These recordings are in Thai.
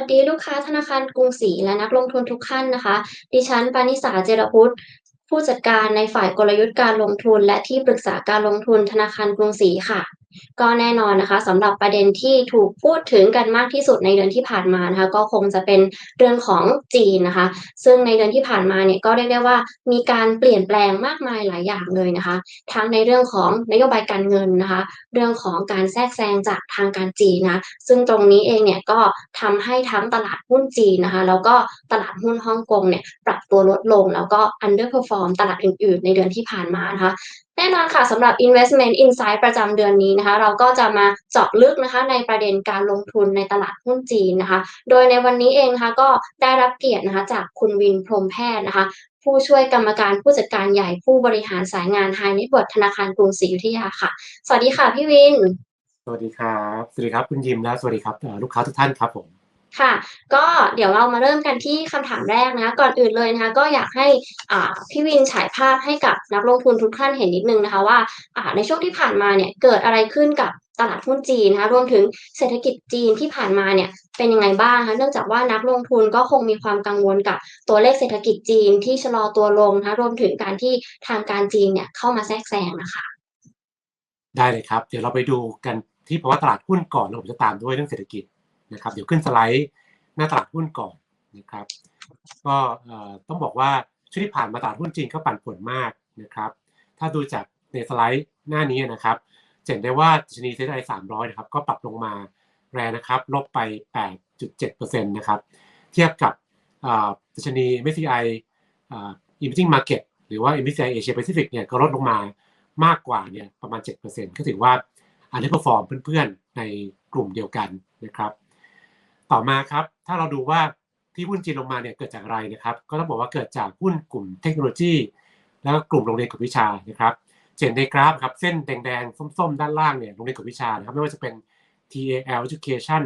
สวัสดีลูกค้าธนาคารกรุงศรีและนักลงทุนทุกท่านนะคะ ดิฉันปานิสาเจรพุทธผู้จัดการในฝ่ายกลยุทธ์การลงทุน และที่ปรึกษาการลงทุนธนาคารกรุงศรีค่ะ ก็แน่นอนนะคะสำหรับประเด็นที่ถูกพูดถึงกันมากที่สุดในเดือนที่ผ่านมานะคะ ก็คงจะเป็นเรื่องของจีนนะคะ ซึ่งในเดือนที่ผ่านมาเนี่ยก็เรียกได้ว่ามีการเปลี่ยนแปลงมากมายหลายอย่างเลยนะคะ ทั้งในเรื่องของนโยบายการเงินนะคะ เรื่องของการแทรกแซงจากทางการจีนนะซึ่งตรงนี้เองเนี่ยก็ทำให้ทั้งตลาดหุ้นจีนนะคะ แล้วก็ตลาดหุ้นฮ่องกงเนี่ยปรับตัวลดลง แล้วก็ underperform ตลาดอื่น ๆ ในเดือนที่ผ่านมานะคะแน่นอนค่ะสำหรับ Investment Insight ประจำเดือนนี้นะคะเราก็จะมาเจาะลึกนะคะในประเด็นการลงทุนในตลาดหุ้นจีนนะคะ โดยในวันนี้เองนะคะก็ได้รับเกียรตินะคะจากคุณวินพรมแพทย์นะคะผู้ช่วยกรรมการผู้จัดการใหญ่ผู้บริหารสายงาน High Net Worth ธนาคารกรุงศรีอยุธยาค่ะ สวัสดีค่ะพี่วิน สวัสดีครับ สวัสดีครับคุณยิมและสวัสดีครับลูกค้าทุกท่านครับผม ค่ะ ก็เดี๋ยวเรามาเริ่มกันที่คำถามแรกนะคะก่อนอื่นเลยนะคะ ก็อยากให้อ่าพี่วินฉายภาพให้กับนักลงทุนทุกท่านเห็นนิดนึงนะคะว่าอ่าในช่วงที่ผ่านมาเนี่ยเกิดอะไรขึ้นกับตลาดหุ้นจีนนะคะรวมถึงเศรษฐกิจจีนที่ผ่านมาเนี่ยเป็นยังไงบ้างคะเนื่องจากว่านักลงทุนก็คงมีความกังวลกับตัวเลขเศรษฐกิจจีนที่ชะลอตัวลงนะคะรวมถึงการที่ทางการจีนเนี่ยเข้ามาแทรกแซงนะคะได้เลยครับ เดี๋ยวเราไปดูกันที่ภาวะตลาดหุ้นก่อนแล้วผมจะตามด้วยเรื่องเศรษฐกิจ นะครับเดี๋ยวขึ้นสไลด์หน้าตลาดหุ้นก่อนนะครับ ก็ต้องบอกว่าช่วงที่ผ่านมาตลาดหุ้นจีนก็ปั่นป่วนมากนะครับ ถ้าดูจากในสไลด์หน้านี้นะครับเห็นได้ว่าชนีเซ็นไอสามร้อยนะครับก็ปรับลงมาแรงนะครับลบไป 8.7%นะครับเทียบกับอ่าดัชนี MSCI อ่า Emerging Market หรือว่า MSCI Asia Pacific เนี่ยก็ลดลงมามากกว่าเนี่ยประมาณ 7%ก็ถือว่าอันนี้ perform เพื่อนๆในกลุ่มเดียวกันนะครับ ต่อมาครับ ถ้าเราดูว่าที่หุ้นจีนลงมาเนี่ยเกิดจากอะไรนะครับ ก็ต้องบอกว่าเกิดจากหุ้นกลุ่มเทคโนโลยี แล้วก็กลุ่มโรงเรียนกวดวิชานะครับเห็นในกราฟครับเส้นแดงๆส้มๆ ด้านล่างเนี่ยโรงเรียนกวดวิชานะครับไม่ว่าจะเป็น TAL Education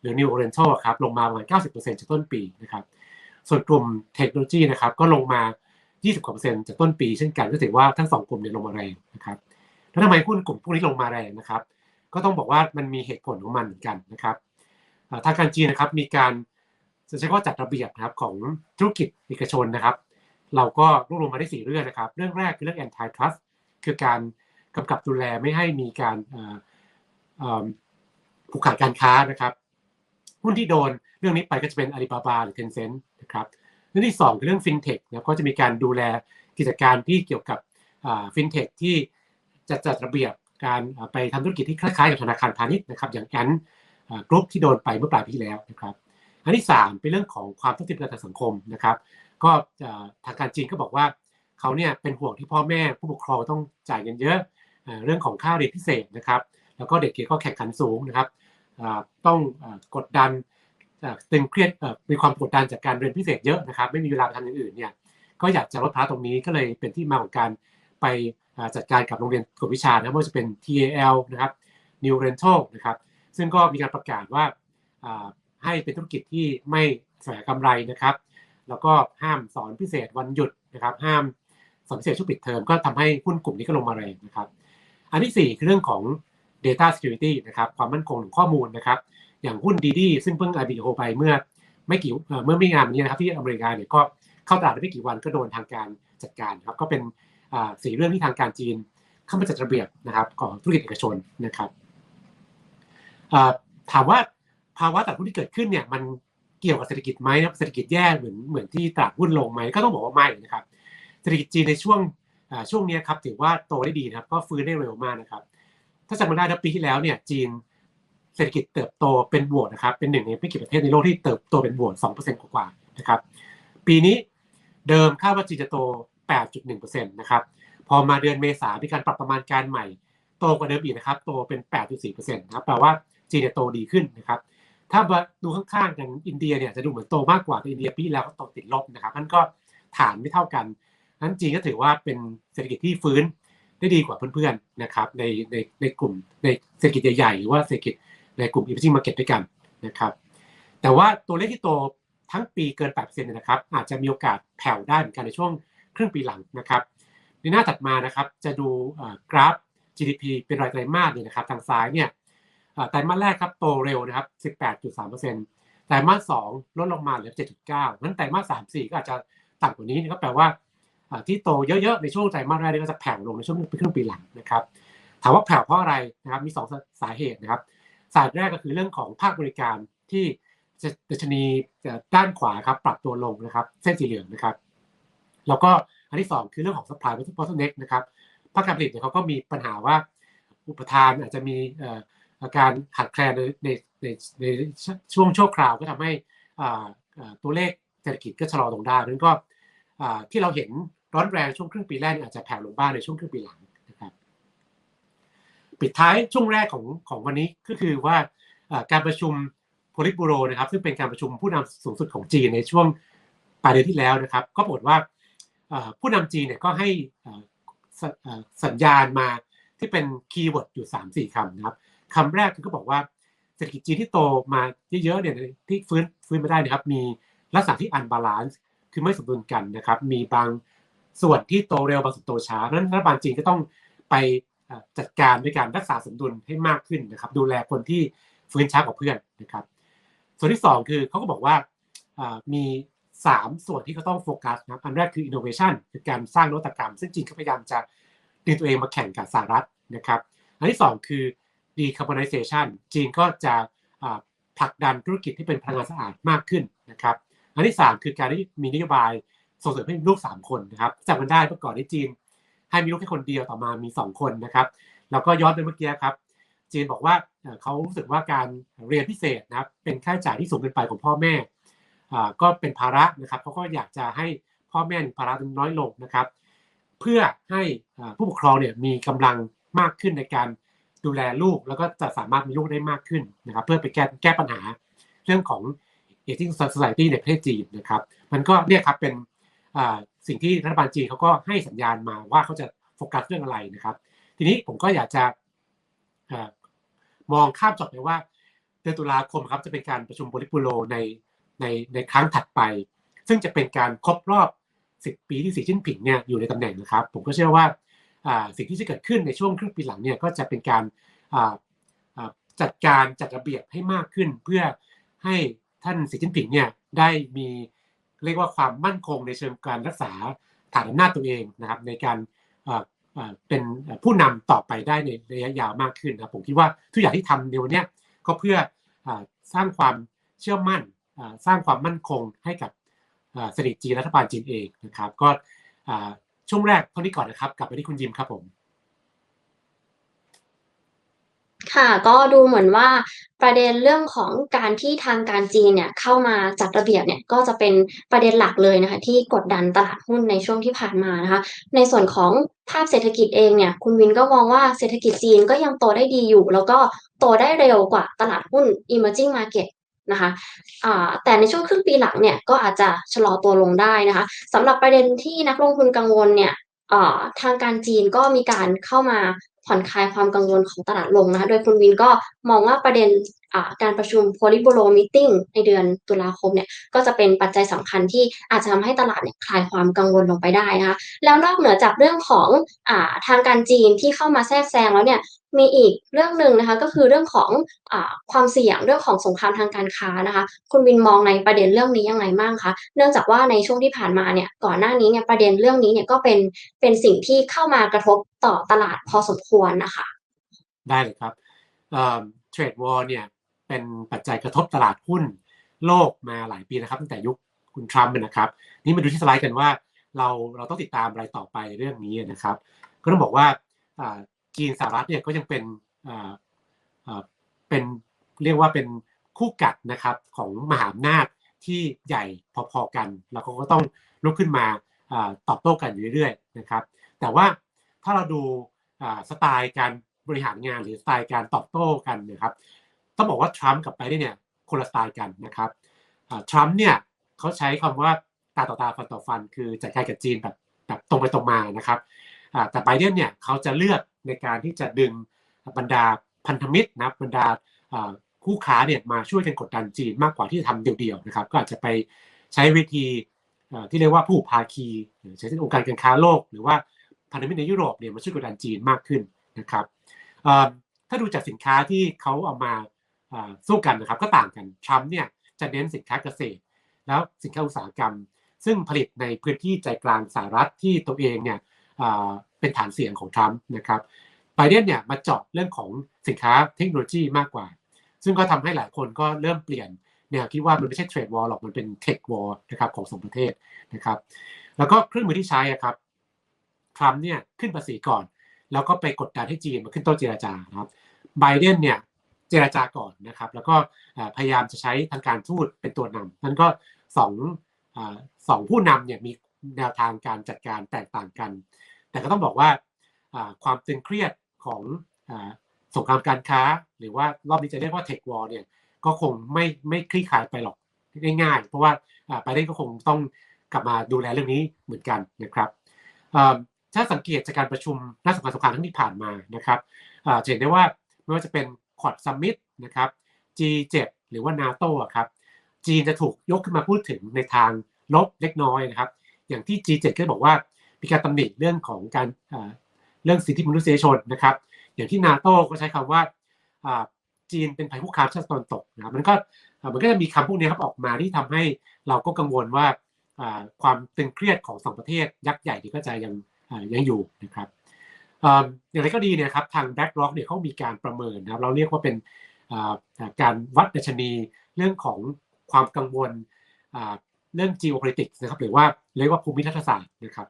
หรือ New Oriental ครับลงมาประมาณ 90%จากต้นปีนะครับส่วนกลุ่มเทคโนโลยีนะครับก็ลงมา 20กว่าเปอร์เซ็นต์จากต้นปีเช่นกันก็ถือว่าทั้งสองกลุ่มเนี่ยลงมาแรงนะครับแล้วทำไมหุ้นกลุ่มพวกนี้ลงมาแรงนะครับ ก็ต้องบอกว่ามันมีเหตุผลของมันเหมือนกันนะครับ ทางการจีนนะครับมีการจะใช้คำว่าจัดระเบียบนะครับของธุรกิจเอกชนนะครับ เราก็รวบรวมมาได้สี่เรื่องนะครับ เรื่องแรกคือเรื่อง anti trust คือการกำกับดูแลไม่ให้มีการผูกขาดการค้านะครับหุ้นที่โดนเรื่องนี้ไปก็จะเป็น Alibaba หรือ Tencent นะครับเรื่องที่สองคือเรื่อง FinTech นะครับก็จะมีการดูแลกิจการที่เกี่ยวกับฟินเทคที่จะจัดระเบียบการไปทำธุรกิจที่คล้ายๆกับธนาคารพาณิชย์นะครับ อย่างแอน กรุ๊ปที่โดนไปเมื่อปลายปีแล้วนะครับอันที่สามเป็นเรื่องของความต้องการทางสังคมนะครับก็ทางการจีนก็บอกว่าเขาเนี่ยเป็นห่วงที่พ่อแม่ผู้ปกครองต้องจ่ายเงินเยอะเอ่อเรื่องของค่าเรียนพิเศษนะครับ แล้วก็เด็กเกียก็แข่งขันสูงนะครับต้องอกดดันตึงเครียดมีความกดดันจากการเรียนพิเศษเยอะนะครับ ไม่มีเวลาทำอย่างอื่นเนี่ยก็อยากจะลดภาระตรงนี้ก็เลยเป็นที่มาของการไปจัดการกับโรงเรียนกวดวิชานะไม่ว่าจะเป็น TAL นะครับ New Rental นะครับ ซึ่งก็มีการประกาศว่าให้เป็นธุรกิจที่ไม่แฝงกำไรนะครับ แล้วก็ห้ามสอนพิเศษวันหยุดนะครับ ห้ามสอนพิเศษช่วงปิดเทอมก็ทำให้หุ้นกลุ่มนี้ก็ลงมาแรงนะครับ อันที่ 4 คือเรื่องของ Data Security นะครับความมั่นคงของข้อมูลนะครับ อย่างหุ้นดีดีซึ่งเพิ่ง IPO ไปเมื่อไม่กี่เมื่อไม่นานนี้นะครับที่อเมริกาเนี่ยก็เข้าตลาดได้ไม่กี่วันก็โดนทางการจัดการครับก็เป็นสี่เรื่องที่ทางการจีน เข้ามาจัดระเบียบนะครับของธุรกิจเอกชนนะครับ ถามว่าภาวะตลาดหุ้นที่เกิดขึ้นเนี่ยมันเกี่ยวกับเศรษฐกิจไหมนะครับเศรษฐกิจแย่เหมือนเหมือนที่ตลาดหุ้นลงไหมก็ต้องบอกว่าไม่นะครับเศรษฐกิจจีนในช่วงช่วงนี้ครับถือว่าโตได้ดีนะครับก็ฟื้นได้เร็วมากนะครับ ถ้าจำกันได้นะปีที่แล้วเนี่ยจีนเศรษฐกิจเติบโตเป็นบวกนะครับเป็นหนึ่งในไม่กี่ประเทศในโลกที่เติบโตเป็นบวก2%กว่าๆนะครับปีนี้เดิมคาดว่าจีนจะโต 8.1%นะครับพอมาเดือนเมษามีการปรับประมาณการใหม่โตกว่าเดิมอีกนะครับโตเป็น 8.4%นะครับแปลว่า จีนเนี่ยโตดีขึ้นนะครับ ถ้ามาดูข้างๆกันอินเดียเนี่ยจะดูเหมือนโตมากกว่าแต่อินเดียปีแล้วก็โตติดลบนะครับนั่นก็ฐานไม่เท่ากันนั้นจีนก็ถือว่าเป็นเศรษฐกิจที่ฟื้นได้ดีกว่าเพื่อนๆนะครับในในในกลุ่มในเศรษฐกิจใหญ่ๆหรือว่าเศรษฐกิจในกลุ่ม emerging market ด้วยกันนะครับ แต่ว่าตัวเลขที่โตทั้งปีเกิน 8%เนี่ยนะครับ อาจจะมีโอกาสแผ่วได้เหมือนกันในช่วงครึ่งปีหลังนะครับ ในหน้าถัดมานะครับจะดูกราฟ GDP เป็นรายไตรมาสเนี่ยนะครับ ทางซ้ายเนี่ย ไตรมาสแรกครับโตเร็วนะครับ 18.3%ไตรมาสสองลดลงมาเหลือ 7.9นั้นไตรมาสสามสี่ก็อาจจะต่ำกว่านี้ก็แปลว่าที่โตเยอะๆ ในช่วงไตรมาสแรกนี่ก็จะแผ่วลงในช่วงครึ่งปีหลังนะครับ ถามว่าแผ่วเพราะอะไรนะครับ มีสองสาเหตุนะครับ สาเหตุแรกก็คือเรื่องของภาคบริการที่ดัชนีด้านขวาครับปรับตัวลงนะครับ เส้นสีเหลืองนะครับ แล้วก็อันที่สองคือเรื่องของ supply bottleneck นะครับภาคการผลิตเนี่ยเขาก็มีปัญหาว่าอุปทานอาจจะมี อาการขาดแคลนในในในช่วงชั่วคราวก็ทำให้ตัวเลขเศรษฐกิจก็ชะลอลงได้นั้นก็ที่เราเห็นร้อนแรงช่วงครึ่งปีแรกอาจจะแผ่วลงบ้างในช่วงครึ่งปีหลังนะครับปิดท้ายช่วงแรกของของวันนี้ก็คือว่าการประชุมโพลิตบูโรนะครับซึ่งเป็นการประชุมผู้นำสูงสุดของจีนในช่วงปลายเดือนที่แล้วนะครับ ก็ปรากฏว่าผู้นำจีนเนี่ยก็ให้สัญญาณมาที่เป็นคีย์เวิร์ดอยู่ 3 4คำนะครับ คำแรกคือก็บอกว่าเศรษฐกิจจีนที่โตมาเยอะๆเนี่ยที่ฟื้นฟื้นมาได้นะครับ มีลักษณะที่อันบาลานซ์คือไม่สมดุลกันนะครับ มีบางส่วนที่โตเร็วบางส่วนโตช้าเพราะฉะนั้นรัฐบาลจีนก็ต้องไปจัดการด้วยการรักษาสมดุลให้มากขึ้นนะครับ ดูแลคนที่ฟื้นช้ากว่าเพื่อนนะครับ ส่วนที่ 2 คือเขาก็บอกว่ามี 3 ส่วนที่เขาต้องโฟกัสนะครับอันแรกคือ innovation คือการสร้างนวัตกรรม ซึ่งจีนเขาพยายามจะดึงตัวเองมาแข่งกับสหรัฐนะครับ อันที่ 2 คือ decarbonization จีนก็จะผลักดันธุรกิจที่เป็นพลังงานสะอาดมากขึ้นนะครับอันที่ 3 คือการที่มีนโยบายส่งเสริมให้มีลูก 3 คนนะครับจำกันได้เมื่อก่อนที่จีน ให้มีลูกแค่คนเดียวต่อมามี 2 คนนะครับแล้วก็ย้อนไปเมื่อกี้ครับจีนบอกว่าเขารู้สึกว่าการเรียนพิเศษนะครับเป็นค่าใช้จ่ายที่สูงเกินไปของพ่อแม่ก็เป็นภาระนะครับเขาก็อยากจะให้พ่อแม่ภาระน้อยลงนะครับ เพื่อให้ผู้ปกครองเนี่ยมีกำลังมากขึ้นในการ ดูแลลูกแล้วก็จะสามารถมีลูกได้มากขึ้นนะครับ เพื่อไปแก้แก้ปัญหาเรื่องของ aging society ในประเทศจีนนะครับ มันก็เนี่ยครับเป็นสิ่งที่รัฐบาลจีนเขาก็ให้สัญญาณมาว่าเขาจะโฟกัสเรื่องอะไรนะครับ ทีนี้ผมก็อยากจะมองข้ามจบไปว่าเดือนตุลาคมครับจะเป็นการประชุมโพลิปูโรในในในครั้งถัดไป ซึ่งจะเป็นการครบรอบ 10 ปีที่สีจิ้นผิงเนี่ยอยู่ในตำแหน่งนะครับ ผมก็เชื่อว่า สิ่งที่จะเกิดขึ้นในช่วงครึ่งปีหลังเนี่ยก็จะเป็นการจัดการจัดระเบียบให้มากขึ้น เพื่อให้ท่านสีจิ้นผิงเนี่ยได้มีเรียกว่าความมั่นคงในเชิงการรักษาฐานอำนาจตัวเองนะครับในการเป็นผู้นำต่อไปได้ในระยะยาวมากขึ้นนะผมคิดว่าทุกอย่างที่ทำในวันนี้ก็เพื่อสร้างความเชื่อมั่นสร้างความมั่นคงให้กับเศรษฐกิจจีนรัฐบาลจีนเองนะครับ ก็ ช่วงแรกเท่านี้ก่อนนะครับ กลับไปที่คุณยิมครับผม ค่ะก็ดูเหมือนว่าประเด็นเรื่องของการที่ทางการจีนเนี่ยเข้ามาจัดระเบียบเนี่ยก็จะเป็นประเด็นหลักเลยนะคะที่กดดันตลาดหุ้นในช่วงที่ผ่านมานะคะในส่วนของภาพเศรษฐกิจเองเนี่ยคุณวินก็มองว่าเศรษฐกิจจีนก็ยังโตได้ดีอยู่ แล้วก็โตได้เร็วกว่าตลาดหุ้น emerging market นะคะแต่ในช่วงครึ่งปีหลังเนี่ยก็อาจจะชะลอตัวลงได้นะคะสำหรับประเด็นที่นักลงทุนกังวลเนี่ยทางการจีนก็มีการเข้ามาผ่อนคลายความกังวลของตลาดลงนะคะ โดยคุณวินก็มองว่าประเด็นการประชุมโพลิโบโลมิ팅ในเดือนตุลาคมเนี่ยก็จะเป็นปัจจัยสำคัญที่อาจจะทำให้ตลาดเนี่ยคลายความกังวลลงไปได้นะคะแล้วนอกเหนือจากเรื่องของอทางการจีนที่เข้ามาแทรกแซงแล้วเนี่ยมีอีกเรื่องหนึ่งนะคะก็คือเรื่องของอความเสี่ยงเรื่องของสงครามทางการค้านะคะ คุณวินมองในประเด็นเรื่องนี้ยังไงบ้างคะเนื่องจากว่าในช่วงที่ผ่านมาเนี่ยก่อนหน้านี้เนี่ยประเด็นเรื่องนี้เนี่ยก็เป็นเป็นสิ่งที่เข้ามากระทบต่อตลาดพอสมควรนะคะได้เลยครับเทรดวอร์เนี่ย เป็นปัจจัยกระทบตลาดหุ้นโลกมาหลายปีนะครับ ตั้งแต่ยุคคุณทรัมป์นะครับ นี่มาดูที่สไลด์กันว่าเราเราต้องติดตามอะไรต่อไปเรื่องนี้นะครับ ก็ต้องบอกว่าจีนสหรัฐเนี่ยก็ยังเป็นเป็นเรียกว่าเป็นคู่กัดนะครับของมหาอำนาจที่ใหญ่พอๆกัน แล้วก็ต้องลุกขึ้นมาตอบโต้กันอยู่เรื่อยๆนะครับ แต่ว่าถ้าเราดูสไตล์การบริหารงานหรือสไตล์การตอบโต้กันนะครับ ต้องบอกว่าทรัมป์กับไบเดนเนี่ยคนละสไตล์กันนะครับทรัมป์เนี่ยเขาใช้คำว่าตาต่อตาฟันต่อฟัน คือจัดการกับจีนแบบแบบตรงไปตรงมานะครับแต่ไบเดนเนี่ยเขาจะเลือกในการที่จะดึงบรรดาพันธมิตรนะบรรดาคู่ค้าเนี่ยมาช่วยกันกดดันจีนมากกว่าที่จะทำเดี่ยวๆนะครับก็อาจจะไปใช้วิธีที่เรียกว่าผู้ภาคีใช้เช่นองค์การการค้าโลก หรือว่าพันธมิตรในยุโรปเนี่ยมาช่วยกดดันจีนมากขึ้นนะครับถ้าดูจากสินค้าที่เขาเอามา สู้กันนะครับก็ต่างกันทรัมป์เนี่ยจะเน้นสินค้าเกษตร แล้วสินค้าอุตสาหกรรม ซึ่งผลิตในพื้นที่ใจกลางสหรัฐที่ตัวเองเนี่ยเป็นฐานเสียงของทรัมป์นะครับไบเดนเนี่ยมาเจาะเรื่องของสินค้าเทคโนโลยีมากกว่า ซึ่งก็ทำให้หลายคนก็เริ่มเปลี่ยนแนวคิดว่ามันไม่ใช่เทรดวอลหรอกมันเป็นเทควอลนะครับของสองประเทศนะครับแล้วก็เครื่องมือที่ใช้อะครับทรัมป์เนี่ยขึ้นภาษีก่อน แล้วก็ไปกดดันให้จีนมาขึ้นโต๊ะเจรจาครับไบเดนเนี่ย เจรจาก่อนนะครับ แล้วก็พยายามจะใช้ทางการทูตเป็นตัวนำนั่นก็สองอสองผู้นำเนี่ยมีแนวทางการจัดการแตกต่างกัน แต่ก็ต้องบอกว่าความตึงเครียดของอสงครามการค้า หรือว่ารอบนี้จะเรียกว่าเทควอลเนี่ยก็คงไม่ไม่คลี่คลายไปหรอกง่ายๆ เพราะว่าไบเดนก็คงต้องกลับมาดูแลเรื่องนี้เหมือนกันนะครับถ้าสังเกตจากการประชุมนักสงคราสงครามทั้งที่ผ่านมานะครับจะเห็นได้ว่าไม่ว่าจะเป็น คอร์ดซัมมิตนะครับ G7 หรือว่านาโตครับจีนจะถูกยกขึ้นมาพูดถึงในทางลบเล็กน้อยนะครับ อย่างที่ G7 ก็บอกว่ามีการตำหนิเรื่องของการเรื่องสิทธิมนุษยชนนะครับ อย่างที่นาโตก็ใช้คำว่าอ่าจีนเป็นภัยคุกคามชาติตะวันตกนะครับมันก็มันก็จะมีคำพวกนี้ครับออกมาที่ทำให้เราก็กังวลว่าความตึงเครียดของสองประเทศยักษ์ใหญ่ที่ก็จะยังยังอยู่นะครับ อย่างไรก็ดีเนี่ยครับทาง BlackRock เนี่ยเขามีการประเมินนะครับเราเรียกว่าเป็นการวัดดัชนีเรื่องของความกังวลเรื่อง geopolitics นะครับหรือว่าเรียกว่าภูมิรัฐศาสตร์นะครับ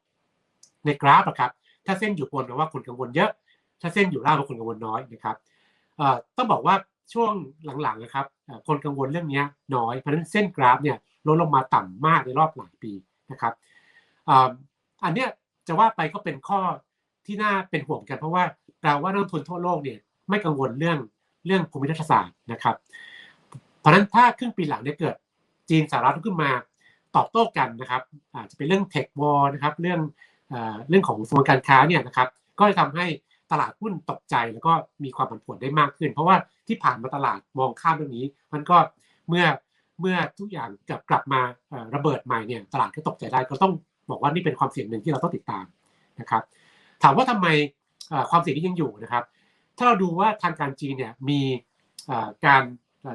ในกราฟอะครับถ้าเส้นอยู่บนแปลว่าคนกังวลเยอะ ถ้าเส้นอยู่ล่างแปลว่าคนกังวลน้อยนะครับต้องบอกว่าช่วงหลังๆนะครับคนกังวลเรื่องนี้น้อยเพราะฉะนั้นเส้นกราฟเนี่ยลดลงมาต่ำมากในรอบหลายปีนะครับอันเนี้ยจะว่าไปก็เป็นข้อ ที่น่าเป็นห่วงกัน เพราะว่าแปลว่านักทุนทั่วโลกเนี่ยไม่กังวลเรื่องเรื่องภูมิรัฐศาสตร์นะครับ เพราะฉะนั้นถ้าครึ่งปีหลังเนี่ยเกิดจีนสหรัฐขึ้นมาตอบโต้กันนะครับ อาจจะเป็นเรื่องเทควอลนะครับ เรื่องเอเรื่องของสมการค้าเนี่ยนะครับ ก็จะทำให้ตลาดหุ้นตกใจแล้วก็มีความผันผวนได้มากขึ้น เพราะว่าที่ผ่านมาตลาดมองข้ามเรื่องนี้ มันก็เมื่อเมื่อทุกอย่างกลับกลับมาระเบิดใหม่เนี่ยตลาดก็ตกใจได้ก็ต้องบอกว่านี่เป็นความเสี่ยงหนึ่งที่เราต้องติดตามนะครับ ถามว่าทำไมความเสี่ยงนี้ยังอยู่นะครับ ถ้าเราดูว่าทางการจีนเนี่ยมีการ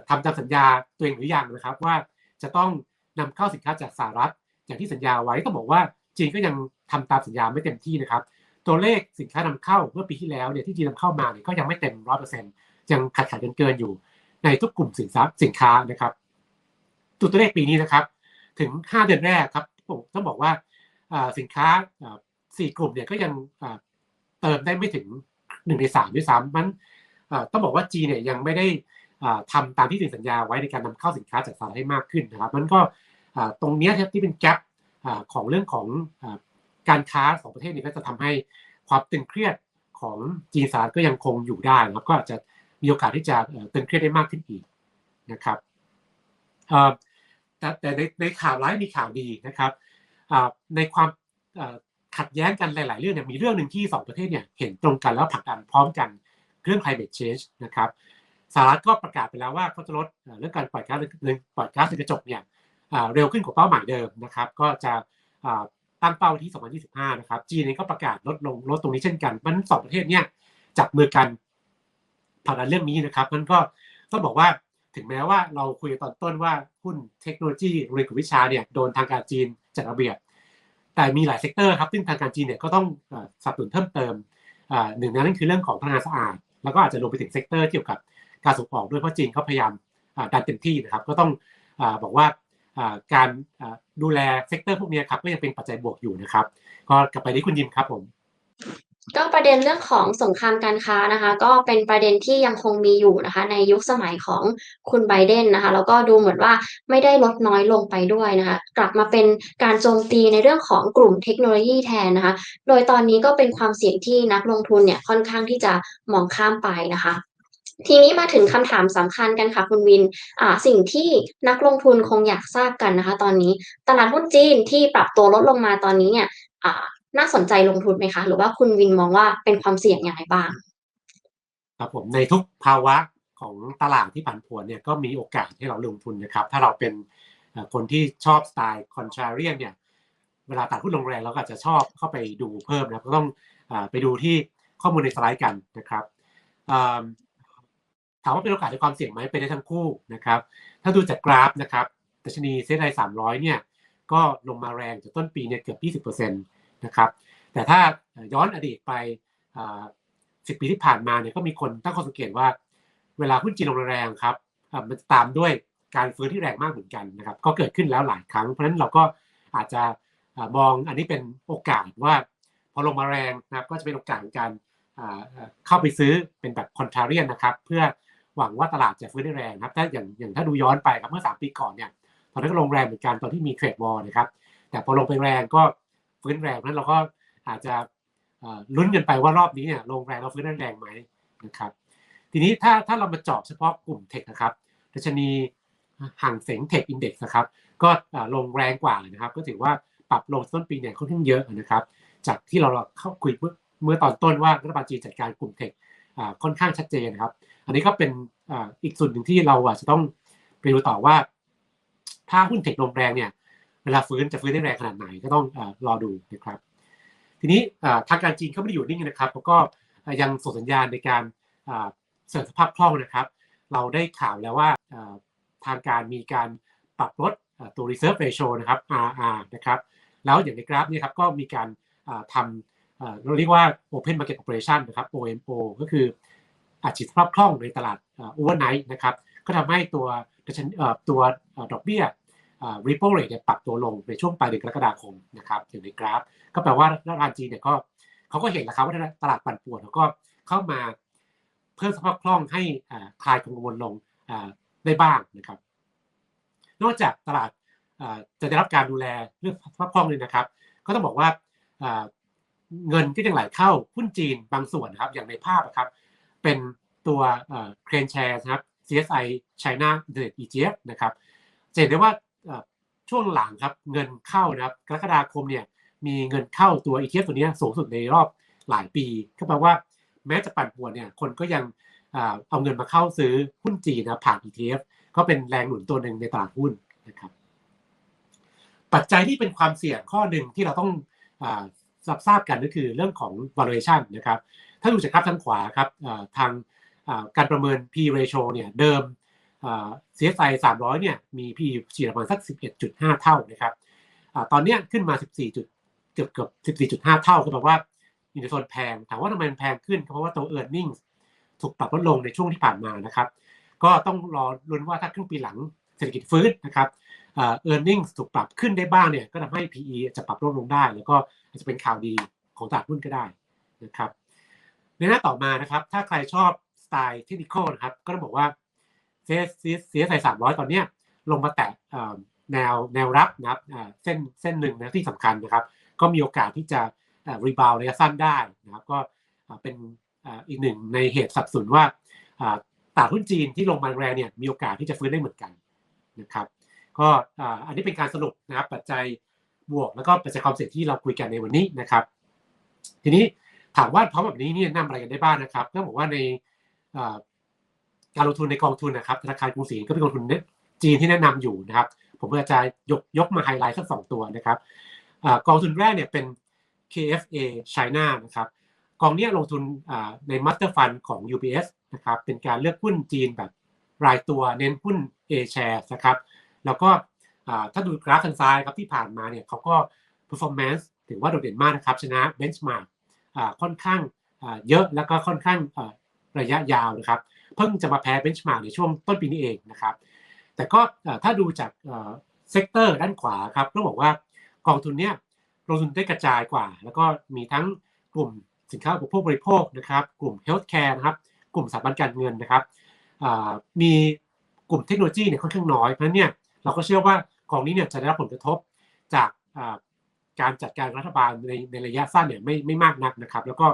ทำตามสัญญาตัวเองหรือยังนะครับ ว่าจะต้องนำเข้าสินค้าจากสหรัฐอย่างที่สัญญาไว้ต้องบอกว่าจีนก็ยังทำตามสัญญาไม่เต็มที่นะครับ ตัวเลขสินค้านำเข้าเมื่อปีที่แล้วเนี่ยที่จีนนำเข้ามาเนี่ยก็ยังไม่เต็มร้อยเปอร์เซ็นต์ยังขาดขายกันเกินอยู่ในทุกกลุ่มสินทรัพย์สินค้านะครับตัวตัวเลขปีนี้นะครับ ถึง 5 เดือนแรกครับผมต้องบอกว่าสินค้า สี่กลุ่มเนี่ยก็ยังเติมได้ไม่ถึงหนึ่งในสามด้วยซ้ำมันต้องบอกว่าจีเนี่ยยังไม่ได้อ่าทำตามที่สัญญาไว้ในการนำเข้าสินค้าจากสหรัฐให้มากขึ้นนะครับมันก็ตรงเนี้ยครับที่เป็นแกลบของเรื่องของอการค้าของประเทศนี้ก็จะทำให้ความตึงเครียดของจีนสหรัฐก็ยังคงอยู่ได้นะครับก็อาจจะมีโอกาสที่จะตึงเครียดได้มากขึ้นอีกนะครับแต่ในในข่าวร้ายมีข่าวดีนะครับในความ ขัดแย้งกันหลาย ๆ เรื่องเนี่ยมีเรื่องหนึ่งที่สองประเทศเนี่ยเห็นตรงกันแล้วผลักดันพร้อมกันเรื่อง climate change นะครับสหรัฐก็ประกาศไปแล้วว่าเขาจะลดเรื่องการปล่อยก๊าซเรือนปล่อยก๊าซเรือนกระจกเนี่ยเร็วขึ้นกว่าเป้าหมายเดิมนะครับ ก็จะตั้งเป้าที่ 2025 นะครับ จีนเองก็ประกาศลดลงลดตรงนี้เช่นกัน มันสองประเทศเนี่ยจับมือกันผลักดันเรื่องนี้นะครับ มันก็ต้องบอกว่าถึงแม้ว่าเราคุยตอนต้นว่าหุ้นเทคโนโลยีเรียนกับวิชาเนี่ยโดนทางการจีนจัดระเบียบ แต่มีหลายเซกเตอร์ครับซึ่งทางการจีนเนี่ยก็ต้องสับสนุนเพิ่มเติมหนึ่งในนั้นคือเรื่องของพลังงานสะอาด แล้วก็อาจจะรวมไปถึงเซกเตอร์เกี่ยวกับการส่งออกด้วยเพราะจีนเขาพยายามดันเต็มที่นะครับก็ต้องบอกว่าการดูแลเซกเตอร์พวกนี้ครับก็ยังเป็นปัจจัยบวกอยู่นะครับ ก็กลับไปที่คุณยิมครับผม ก็ประเด็นเรื่องของสงครามการค้านะคะ ก็เป็นประเด็นที่ยังคงมีอยู่นะคะ ในยุคสมัยของคุณไบเดนนะคะ แล้วก็ดูเหมือนว่าไม่ได้ลดน้อยลงไปด้วยนะคะ กลับมาเป็นการโจมตีในเรื่องของกลุ่มเทคโนโลยีแทนนะคะ โดยตอนนี้ก็เป็นความเสี่ยงที่นักลงทุนเนี่ยค่อนข้างที่จะมองข้ามไปนะคะทีนี้มาถึงคำถามสำคัญกันค่ะคุณวิน อ่า สิ่งที่นักลงทุนคงอยากทราบกันนะคะ ตอนนี้ ตลาดหุ้นจีนที่ปรับตัวลดลงมาตอนนี้เนี่ย อ่า น่าสนใจลงทุนไหมคะ หรือว่าคุณวินมองว่าเป็นความเสี่ยงอย่างไรบ้าง ครับผมในทุกภาวะของตลาดที่ผันผวนเนี่ยก็มีโอกาสให้เราลงทุนนะครับ ถ้าเราเป็นคนที่ชอบสไตล์คอนทราเรียนเนี่ยเวลาตัดหุ้นลงแรงเราก็อาจจะชอบเข้าไปดูเพิ่มนะก็ต้องไปดูที่ข้อมูลในสไลด์กันนะครับถามว่าเป็นโอกาสในความเสี่ยงไหมเป็นได้ทั้งคู่นะครับ ถ้าดูจากกราฟนะครับดัชนีเซ็นไอสามร้อยเนี่ยก็ลงมาแรงจากต้นปีเนี่ยเกือบ 20% นะครับ แต่ถ้าย้อนอดีตไปสิบปีที่ผ่านมาเนี่ยก็มีคนตั้งข้อสังเกตว่า เวลาหุ้นจีนลงแรงครับมันตามด้วยการฟื้นที่แรงมากเหมือนกันนะครับ ก็เกิดขึ้นแล้วหลายครั้ง เพราะฉะนั้นเราก็อาจจะมองอันนี้เป็นโอกาสว่า พอลงมาแรงนะครับก็จะเป็นโอกาสในการเข้าไปซื้อเป็นแบบคอนทราเรียนนะครับ เพื่อหวังว่าตลาดจะฟื้นได้แรงครับถ้าอย่างอย่างถ้าดูย้อนไปครับเมื่อ 3 ปีก่อนเนี่ยตอนนั้นก็ลงแรงเหมือนกันตอนที่มีเทรดบอลนะครับ แต่พอลงไปแรงก็ ฟื้นแรงนั้นเราก็อาจจะลุ้นกันไปว่ารอบนี้เนี่ยลงแรงเราฟื้นแรงไหมนะครับทีนี้ถ้าถ้าเรามาเจาะเฉพาะกลุ่มเทคนะครับดัชนีห่างเสงเทคอินเด็กซ์นะครับ ก็ลงแรงกว่านะครับ ก็ถือว่าปรับลงต้นปีเนี่ยค่อนข้างเยอะนะครับ จากที่เราเข้าคุยเมื่อตอนต้นว่ารัฐบาลจีนจัดการกลุ่มเทคค่อนข้างชัดเจนนะครับ อันนี้ก็เป็นอีกส่วนหนึ่งที่เราจะต้องไปดูต่อว่า ถ้าหุ้นเทคลงแรงเนี่ย เวลาฟื้นจะฟื้นได้แรงขนาดไหนก็ต้องรอดูนะครับ ทีนี้ทางการจีนเขาไม่ได้อยู่นิ่งนะครับเขาก็ยังส่งสัญญาณในการเสริมสภาพคล่องนะครับ เราได้ข่าวแล้วว่าทางการมีการปรับลดตัว reserve ratio นะครับ RR นะครับ แล้วอย่างในกราฟนี้ครับก็มีการทำเราเรียกว่า open market operation นะครับ OMO ก็คืออัดฉีดสภาพคล่องในตลาด overnight นะครับ ก็ทำให้ตัวตัวดอกเบี้ย repo rate ปรับตัวลงในช่วงปลายเดือนกรกฎาคมนะครับอย่างในกราฟ ก็แปลว่ารัฐบาลจีนเนี่ยก็เขาก็เห็นแล้วครับว่าตลาดปั่นป่วนแล้วก็เข้ามาเพิ่มสภาพคล่องให้คลายความกังวลลงได้บ้างนะครับ นอกจากตลาดจะได้รับการดูแลเรื่องสภาพคล่องเลยนะครับ ก็ต้องบอกว่าเงินก็ยังไหลเข้าหุ้นจีนบางส่วนนะครับ อย่างในภาพนะครับ เป็นตัวเครนแชร์นะครับ CSI China Internet ETF นะครับจะเห็นได้ว่า ช่วงหลังครับเงินเข้านะครับกรกฎาคมเนี่ยมีเงินเข้าตัว ETF ตัวนี้สูงสุดในรอบหลายปีก็แปลว่าแม้จะปั่นป่วนเนี่ยคนก็ยังเอาเงินมาเข้าซื้อหุ้นจีนนะผ่าน ETF ก็เป็นแรงหนุนตัวหนึ่งในตลาดหุ้นนะครับปัจจัยที่เป็นความเสี่ยงข้อหนึ่งที่เราต้องรับทราบกันก็คือเรื่องของ valuation นะครับถ้าดูจากกราฟทางขวาครับทางการประเมิน P ratio เนี่ยเดิม CSI 300 เนี่ยมี P ฉีดประมาณสัก 11.5 เท่านะครับตอนนี้ขึ้นมา 14จุดเกือบเกือบ14.5 เท่าก็แปลว่าอยู่ในโซนแพง ถามว่าทำไมมันแพงขึ้น เพราะว่าตัว e a r n i n g ถูกปรับลดลงในช่วงที่ผ่านมานะครับ ก็ต้องรอรุ้นว่าถ้าครึ่งปีหลังเศรษฐกิจฟื้นนะครับเออ e a r n i n g ถูกปรับขึ้นได้บ้างเนี่ยก็ทำให้ PE จะปรับลดลงได้ แล้วก็อาจจะเป็นข่าวดีของตลาดหุ้นก็ได้นะครับในหน้าต่อมานะครับ ถ้าใครชอบสไตล์เทคนิคนะครับ ก็ต้องบอกว่า เสียเสียใส่สามร้อยตอนเนี้ยลงมาแตะแนวแนวรับนะครับเส้นเส้นหนึ่งนะที่สำคัญนะครับ ก็มีโอกาสที่จะรีบาวระยะสั้นได้นะครับ ก็เป็นอีกหนึ่งในเหตุสับสนว่าตลาดหุ้นจีนที่ลงมาแรงเนี่ยมีโอกาสที่จะฟื้นได้เหมือนกันนะครับ ก็อันนี้เป็นการสรุปนะครับปัจจัยบวกแล้วก็ปัจจัยความเสี่ยงที่เราคุยกันในวันนี้นะครับ ทีนี้ถามว่าพร้อมแบบนี้เนี่ยนำอะไรกันได้บ้างนะครับต้องบอกว่าใน การลงทุนในกองทุนนะครับธนาคารกรุงศรีก็เป็นกองทุนจีนที่แนะนำอยู่นะครับ ผมก็จะยกยกมาไฮไลท์สักสองตัวนะครับกองทุนแรกเนี่ยเป็น KFA China นะครับกองนี้ลงทุนในมัตเตอร์ฟันของ UBS นะครับเป็นการเลือกหุ้นจีนแบบรายตัวเน้นหุ้น A share นะครับแล้วก็ถ้าดูกราฟทางซ้ายครับที่ผ่านมาเนี่ยเขาก็ performance ถือว่าโดดเด่นมากนะครับชนะ benchmark ค่อนข้างเยอะแล้วก็ค่อนข้างระยะยาวนะครับ เพิ่งจะมาแพ้ benchmark ในช่วงต้นปีนี้เองนะครับ แต่ก็ถ้าดูจากเซกเตอร์ด้านขวาครับต้องบอกว่ากองทุนเนี้ยลงทุนได้กระจายกว่า แล้วก็มีทั้งกลุ่มสินค้าอุปโภคบริโภคนะครับ กลุ่มเฮลท์แคร์นะครับ กลุ่มสถาบันการเงินนะครับมีกลุ่มเทคโนโลยีเนี่ยค่อนข้างน้อยเพราะนั้นเนี่ยเราก็เชื่อว่ากองนี้เนี่ยจะได้รับผลกระทบจากการจัดการรัฐบาลในในระยะสั้นเนี่ยไม่ไม่มากนักนะครับ แล้วก็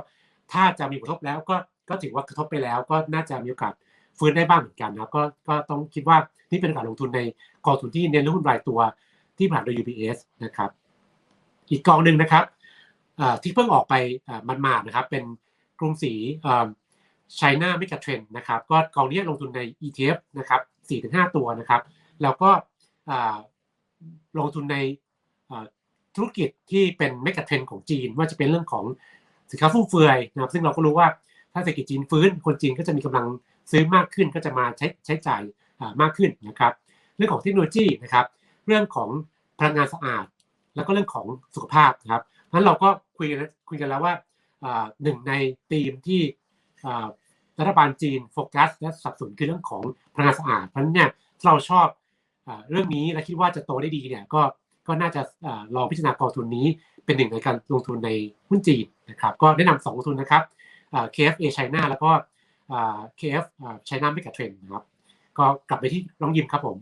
ถ้าจะมีผลกระทบแล้วก็ ก็ถือว่ากระทบไปแล้วก็น่าจะมีโอกาสฟื้นได้บ้างเหมือนกันนะครับก็ก็ต้องคิดว่านี่เป็นการลงทุนในกองทุนที่เน้นหุ้นรายตัวที่ผ่านโดย UBS นะครับ อีกกองหนึ่งนะครับที่เพิ่งออกไปมันมานะครับ เป็นกรุงศรี China Mega Trend นะครับก็กองนี้ลงทุนใน ETF นะครับ4-5 ตัวนะครับ แล้วก็ลงทุนในธุรกิจที่เป็นเมกะเทรนของจีน ว่าจะเป็นเรื่องของสินค้าฟุ่มเฟือยนะครับซึ่งเราก็รู้ว่า ถ้าเศรษฐกิจจีนฟื้นคนจีนก็จะมีกำลังซื้อมากขึ้นก็จะมาใช้ใช้จ่ายมากขึ้นนะครับ เรื่องของเทคโนโลยีนะครับ เรื่องของพลังงานสะอาด แล้วก็เรื่องของสุขภาพนะครับเพราะฉะนั้นเราก็คุยกันคุยกันแล้วว่าหนึ่งในธีมที่รัฐบาลจีนโฟกัส และสนับสนุนคือเรื่องของพลังงานสะอาดเพราะฉะนั้นเนี่ยเราชอบอเรื่องนี้และคิดว่าจะโตได้ดีเนี่ยก็ก็น่าจะลองพิจารณากองทุนนี้เป็นหนึ่งในการลงทุนในหุ้นจีนนะครับ ก็แนะนำสองกองทุนนะครับ KFA China แล้วก็อ่า KF อ่า China Mega Trend นะครับ ก็กลับไปที่น้องยิมครับผม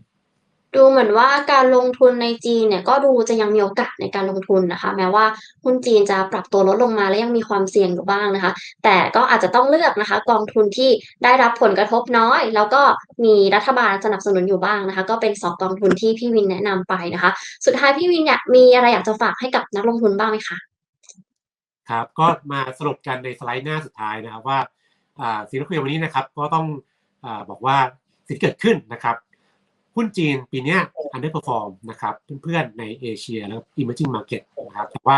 ดูเหมือนว่าการลงทุนในจีนเนี่ยก็ดูจะยังมีโอกาสในการลงทุนนะคะ แม้ว่าหุ้นจีนจะปรับตัวลดลงมาและยังมีความเสี่ยงอยู่บ้างนะคะ แต่ก็อาจจะต้องเลือกนะคะ กองทุนที่ได้รับผลกระทบน้อย แล้วก็มีรัฐบาลสนับสนุนอยู่บ้างนะคะ ก็เป็นสองกองทุนที่พี่วินแนะนำไปนะคะ สุดท้ายพี่วินเนี่ยมีอะไรอยากจะฝากให้กับนักลงทุนบ้างไหมคะ ครับก็มาสรุปกันในสไลด์หน้าสุดท้ายนะครับว่าสิ่งที่คุยวันนี้นะครับก็ต้องอบอกว่าสิ่งเกิดขึ้นนะครับหุ้นจีนปีนี้ย underperform นะครับเพื่อนๆในเอเชียแล้ว emerging market นะครับแต่ว่า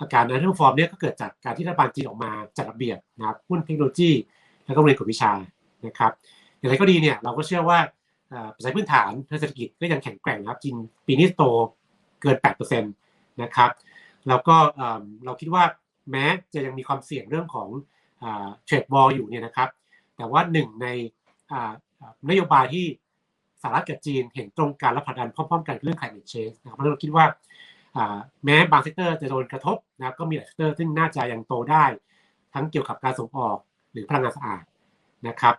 อาการ underperform เนี่ยก็เกิดจากการที่รัฐบาลจีนออกมาจัดระเบียบนะครับหุ้นเทคโนโลยี แล้วก็โรงเรียนกวดวิชานะครับอย่างไรก็ดีเนี่ยเราก็เชื่อว่าปัจจัยพื้นฐานทางเศรษฐกิจก็ยังแข็งแกร่งนะครับจีนปีนี้โตเกิน 8%นะครับแล้วก็เราคิดว่า แม้จะยังมีความเสี่ยงเรื่องของเทรดวอลอยู่เนี่ยนะครับ แต่ว่าหนึ่งในนโยบายที่สหรัฐกับจีนเห็นตรงกันและผลักดันพร้อมๆกันเรื่อง climate change นะครับเพราะเราคิดว่าแม้บางเซกเตอร์จะโดนกระทบนะครับก็มีหลายเซกเตอร์ซึ่งน่าจะยังโตได้ ทั้งเกี่ยวกับการส่งออกหรือพลังงานสะอาดนะครับ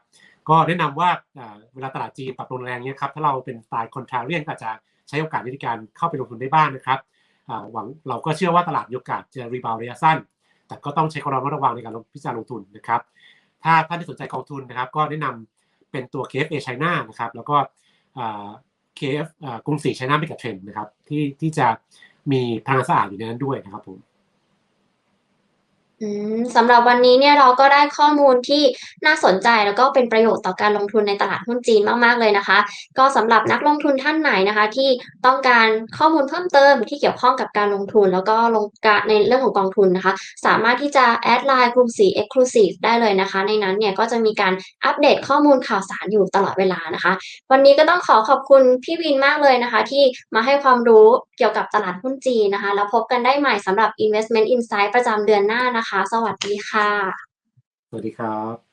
ก็แนะนำว่าอ่าเวลาตลาดจีนปรับตัวแรงเนี่ยครับถ้าเราเป็นสไตล์คอนทราเรียนก็จะใช้โอกาสในการเข้าไปลงทุนได้บ้างนะครับหวังเราก็เชื่อว่าตลาดมีโอกาสจะรีบาวระยะสั้น แต่ก็ต้องใช้ความระมัดระวังในการลงพิจารณาลงทุนนะครับ ถ้าท่านที่สนใจกองทุนนะครับ ก็แนะนำเป็นตัว KFA China นะครับ แล้วก็อ่า KF อ่ากรุงศรีไชน่าเป็นกับเทรนนะครับที่ที่จะมีพลังงานสะอาดอยู่ในนั้นด้วยนะครับผม สำหรับวันนี้เนี่ยเราก็ได้ข้อมูลที่น่าสนใจแล้วก็เป็นประโยชน์ต่อการลงทุนในตลาดหุ้นจีนมากๆเลยนะคะ ก็สำหรับนักลงทุนท่านไหนนะคะ ที่ต้องการข้อมูลเพิ่มเติมที่เกี่ยวข้องกับการลงทุน แล้วก็ลงการในเรื่องของกองทุนนะคะ สามารถที่จะแอดไลน์กลุ่มสี Exclusive ได้เลยนะคะ ในนั้นเนี่ยก็จะมีการอัปเดตข้อมูลข่าวสารอยู่ตลอดเวลานะคะ วันนี้ก็ต้องขอขอบคุณพี่วินมากเลยนะคะ ที่มาให้ความรู้เกี่ยวกับตลาดหุ้นจีนนะคะ แล้วพบกันได้ใหม่สำหรับ Investment Insight ประจำเดือนหน้านะคะนะคะ สวัสดีค่ะ สวัสดีครับ